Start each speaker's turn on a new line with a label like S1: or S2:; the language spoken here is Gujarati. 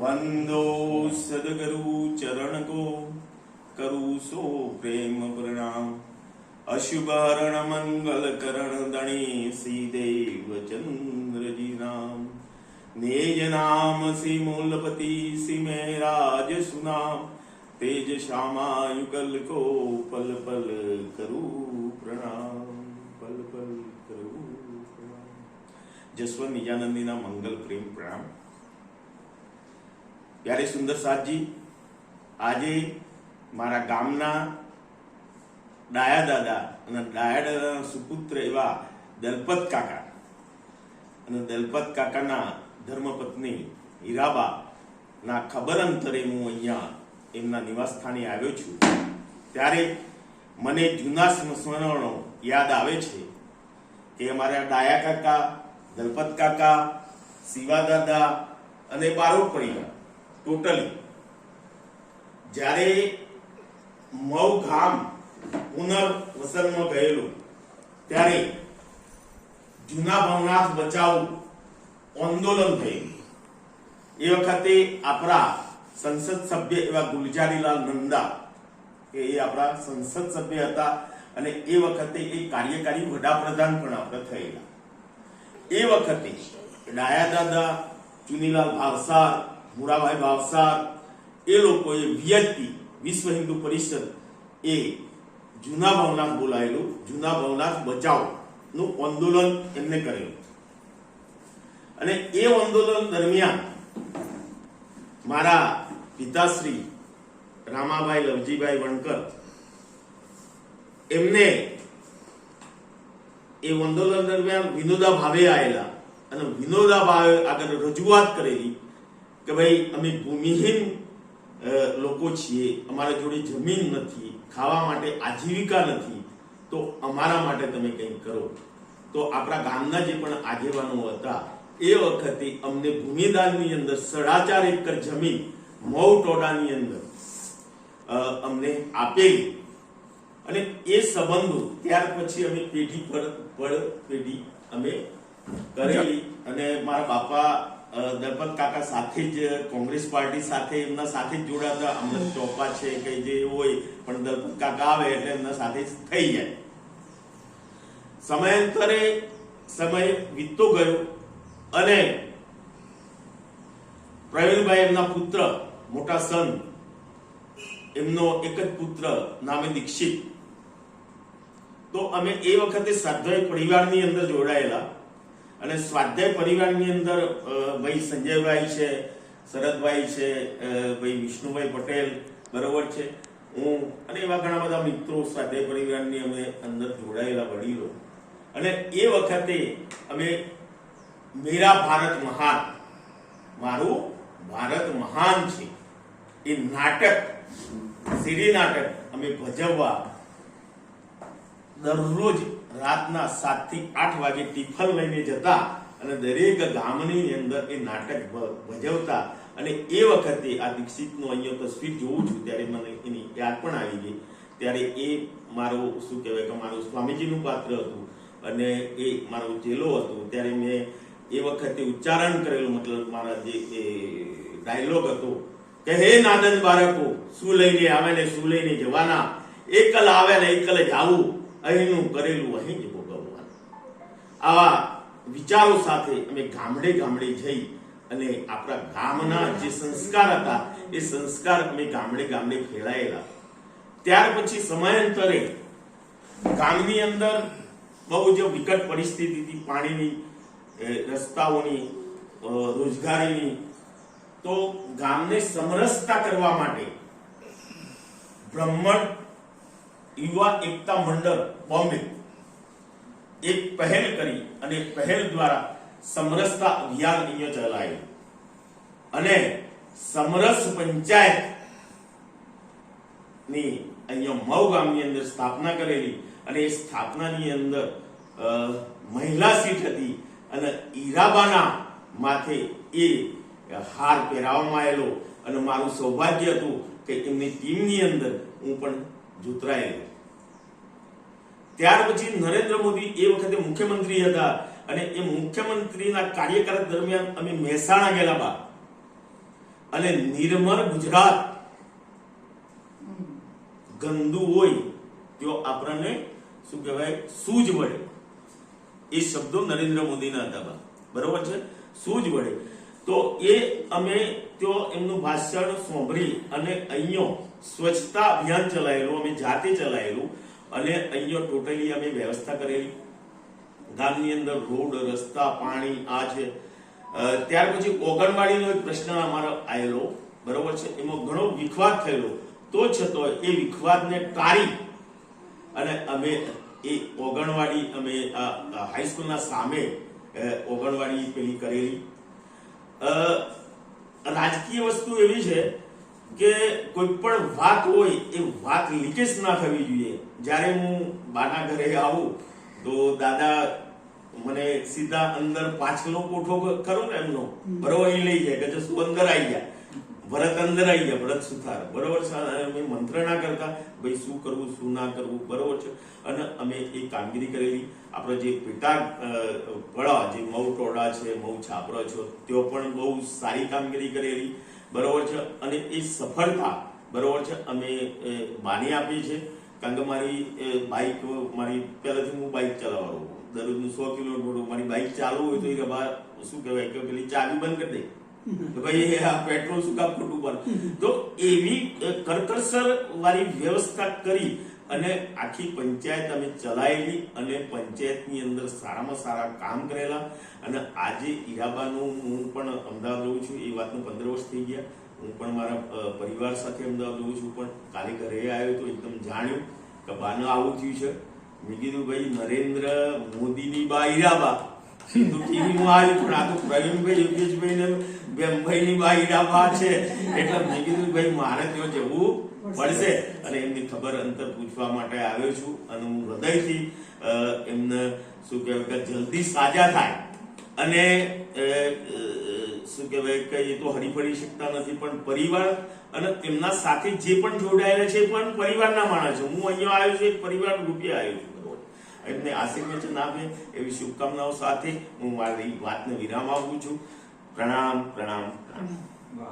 S1: વંદો સદગુરુ ચરણ કો કરું સો પ્રેમ પ્રણામ. અશુભારણ મંગલ કરણ દણી શ્રી દેવ ચંદ્રજી નામ નેજ નામ શ્રી મૂલપતિ શ્રી મેરાજ સુનામ તેજ શ્યામા યુગલ કો પલ પલ કરું પ્રણામ. પલ પલ કરું પ્રણામ. જસવંત નિજાનંદીના મંગલ પ્રેમ પ્રણામ. પ્યારે સુંદર સાતજી આજે મારા ગામના ડાયા દાદા અને ડાયા સુપુત્ર એવા દલપત કાકા અને દલપત કાકાના ધર્મપત્ની હીરાબા ના ખબર અંતરે હું અહીંયા એમના નિવાસસ્થાને આવ્યો છું. ત્યારે મને જૂના સ્મરણો યાદ આવે છે કે અમારા ડાયા કાકા, દલપત કાકા, શિવા દાદા અને બારો પરિવાર ટોટલી. જ્યારે મઉ ગામ પુનર્વસનમાં ગયેલું, ત્યારે જૂના ભવનાથ બચાવ આંદોલન થયેલું. એ વખતે આપણા સંસદ સભ્ય એવા ગુલજારીલાલ નંદા, કે એ આપણા સંસદ સભ્ય હતા અને એ વખતે એ કાર્યકારી વડાપ્રધાન પણ આપણે થયેલા. એ વખતે ડાયા દાદા, ચુનીલાલ ભાવસાર મુરાભાઈ ભાવસાર એ લોકોએ વીએચપી વિશ્વ હિન્દુ પરિષદ એ જૂના ભવનાથ બોલાયેલું, જૂના ભવનાથ બચાવનું આંદોલન એમને કરેલું. અને એ આંદોલન દરમિયાન મારા પિતાશ્રી રામાભાઈ લવજીભાઈ વણકર એમને એ આંદોલન દરમિયાન વિનોદા ભાવે આવેલા અને વિનોદા ભાવે આગળ રજૂઆત કરેલી કે ભાઈ, અમે ભૂમિહીન લોકો છીએ, અમારા જોડે જમીન નથી, ખાવા માટે આજીવિકા નથી, તો અમારા માટે તમે કંઈક કરો. તો આપણા ગામના જે પણ આગેવાનો હતા, એ વખતે અમને ભૂમિદાનની અંદર સાડા ચાર એકર જમીન મઉ ટોડાની અંદર અમને આપેલી. અને એ સંબંધો ત્યાર પછી અમે પેઢી પર પર પેઢી અમે કરેલી. અને મારા બાપા દલપત કાકા સાથે જ કોંગ્રેસ પાર્ટી સાથે એમના સાથે જ જોડાતા. અમૃત ચોપા છે કે જે હોય પણ દલપત કાકા આવે એટલે એમના સાથે જ થઈ જાય. સમયાંતરે સમય વીતતો ગયો અને પ્રવીણભાઈ એમના પુત્ર મોટા સન એમનો એક જ પુત્ર નામે દીક્ષિત. તો અમે એ વખતે સ્વાધ્યાય પરિવારની અંદર જોડાયેલા. અને સ્વાધ્યાય પરિવારની અંદર ભાઈ સંજયભાઈ છે, શરદભાઈ છે ભાઈ વિષ્ણુભાઈ પટેલ બરોબર છે. હું અને એવા ઘણા બધા મિત્રો સ્વાધ્યાય પરિવારની અમે અંદર જોડાયેલા વડીલો. અને એ વખતે અમે મેરા ભારત મહાન, મારું ભારત મહાન છે. એ નાટક સીડી નાટક અમે ભજવવા દરરોજ રાતના સાતથી આઠ વાગે ટિફન લઈને જતા અને દરેક ગામની અંદર એ નાટક ભજવતા. અને એ વખતે આ દીક્ષિતનો અહીંયા તસવીર જોઉં છું, ત્યારે મને એની યાદ પણ આવી ગઈ. ત્યારે એ મારો, શું કહેવાય કે મારું સ્વામીજીનું પાત્ર હતું અને એ મારો ચેલો હતો. ત્યારે મેં એ વખતે ઉચ્ચારણ કરેલું, મતલબ મારા જે ડાયલોગ હતો, કે હે નાદન બાળકો, શું લઈને આવે ને શું લઈને જવાના? એકલ આવે ને એકલ જાવું. અહીંનું કરેલું અહીં જ ભોગવવાનું આવા વિચારો સાથે અમે ગામડે ગામડે જઈ અને આપણા ગામના જે સંસ્કાર હતા, એ સંસ્કાર અમે ગામડે ગામડે ફેલાયેલા. ત્યાર પછી સમયાંતરે ગામની અંદર બહુ જ વિકટ પરિસ્થિતિ હતી, પાણીની રસ્તાઓની રોજગારીની. તો ગામને સમરસતા કરવા માટે બ્રહ્મણ યુવા એકતા મંડળ બોમ્બે એક પહેલ કરી અને પહેલ દ્વારા સમરસતા અભિયાન અહીંયા ચલાવ્યું અને સમરસ પંચાયતની અહીંયા મઉ ગામની અંદર સ્થાપના કરેલી અને એ સ્થાપનાની અંદર મહિલા સીટ હતી અને ઈરાબાના માથે એ હાર પહેરાવવામાં આવેલો. અને મારું સૌભાગ્ય હતું કે એમની ટીમની અંદર હું પણ જોતરાયેલો. ત્યાર પછી નરેન્દ્ર મોદી એ વખતે મુખ્યમંત્રી હતા અને એ મુખ્યમંત્રીના કાર્યકાળ દરમિયાન અમે મહેસાણા ગયેલા બા. અને નિર્મળ ગુજરાત. ગંદુ હોય તો આપણને શું કહેવાય સૂજ વળે એ શબ્દો નરેન્દ્ર મોદીના હતા બા. બરોબર છે? સૂજ વળે તો એ અમે તો એમનું ભાષણ સાંભળી અને અહીંયા સ્વચ્છતા અભિયાન ચલાવેલું અમે જાતે ચલાવેલું અને અહીંયા ટોટલી અમે વ્યવસ્થા કરેલી. ગામની અંદર રોડ, રસ્તા, પાણી, આ છે. ત્યાર પછી ઓગણવાડીનો એક પ્રશ્ન અમારો આવેલો, બરોબર છે? એમાં ઘણો વિખવાદ થયેલો. તો છતો એ વિખવાદને ટાળી અને અમે એ ઓગણવાડી, અમે હાઈસ્કૂલના સામે ઓગણવાડી પેલી કરેલી. રાજકીય વસ્તુ એવી છે કે કોઈ પણ વાત હોય એ વાત લીકેજ ના થવી જોઈએ. જ્યારે હું બાના ઘરે આવું તો દાદા મને સીધા અંદર પાછલો કોઠો કરો ને એમનો? બરોબર એ લઈ જાય કે શું અંદર આવી ગયા? ભરત અંદર આવી ગયા ભરત સુથાર. બરોબર અમે મંત્રણા કરતા ભાઈ શું કરવું શું ના કરવું? બરોબર છે? અને અમે એ કામગીરી કરેલી. આપણો જે પેટા વડા જે મઉ ટોડા છે મઉ છાપરો છે તેઓ પણ બહુ સારી કામગીરી કરેલી. બરોબર છે? અને એ સફળતા, બરોબર છે? અમે માની આપી છે કારણ કે મારી બાઇક મારી, પહેલાથી હું બાઇક ચલાવવાનો દરરોજનું સો કિલોમીટર મારી બાઇક ચાલુ હોય તો એ શું કહેવાય? કે પેલી ચાવી બંધ કરી દે. ભાઈ આ પેટ્રોલ શું કામ ખોટું પણ તો એવી કરકસર વાળી વ્યવસ્થા કરી અને આખી પંચાયત અમે ચલાવેલી અને પંચાયતની અંદર સારામાં સારા કામ કરેલા. અને આજે ઈરાબાનું હું પણ અમદાવાદ રહું છું. એ વાતનું પંદર વર્ષ થઈ ગયા. હું પણ મારા પરિવાર સાથે અમદાવાદ રહું છું. પણ કાલે ઘરે આવ્યો તો એકદમ જાણ્યું કે બાને આવું થયું છે. મેં કીધું ભાઈ નરેન્દ્ર મોદીની બા ઈરાબા મારે ત્યાં જવું પડશે. અને એમની ખબર અંતર પૂછવા માટે આવ્યો છું અને હું હૃદયથી એમને શું કહેવાય કે જલ્દી સાજા થાય. અને શું કહેવાય કે એ તો હરીફરી શકતા નથી, પણ પરિવાર અને તેમના સાથે જે પણ જોડાયેલા છે પણ પરિવારના માણસ છે. હું અહીંયા આવ્યો છું, એક પરિવાર રૂપિયા આવ્યો છું. એમને આશીર્વચન આપે એવી શુભકામનાઓ સાથે હું મારી વાતને વિરામ આપું છું. પ્રણામ પ્રણામ પ્રણામ.